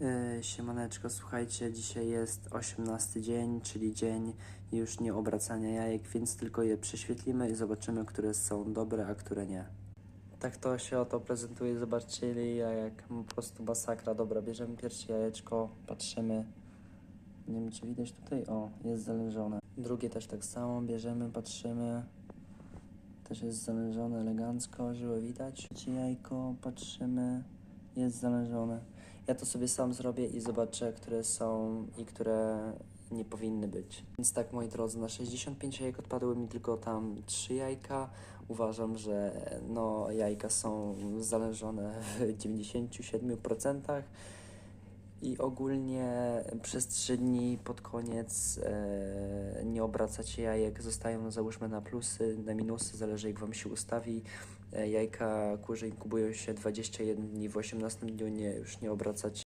Yy, Siemaneczko, słuchajcie, dzisiaj jest 18 dzień, czyli dzień już nie obracania jajek, więc tylko je prześwietlimy i zobaczymy, które są dobre, a które nie. Tak to się oto prezentuje, zobaczyli, a jak po prostu masakra. Dobra, bierzemy pierwsze jajeczko, patrzymy. Nie wiem, czy widać tutaj, o, jest zalężone. Drugie też tak samo, bierzemy, patrzymy. Też jest zalężone elegancko, żyło widać. Trzecie jajko, patrzymy, jest zalężone. Ja to sobie sam zrobię i zobaczę, które są i które nie powinny być. Więc tak, moi drodzy, na 65 jajek odpadły mi tylko tam 3 jajka. Uważam, że no, jajka są zalężone w 97%. I ogólnie przez 3 dni pod koniec e, nie obracacie jajek, zostają załóżmy na plusy, na minusy, zależy jak Wam się ustawi. E, jajka kurze inkubują się 21 dni, w 18 dniu nie, już nie obracacie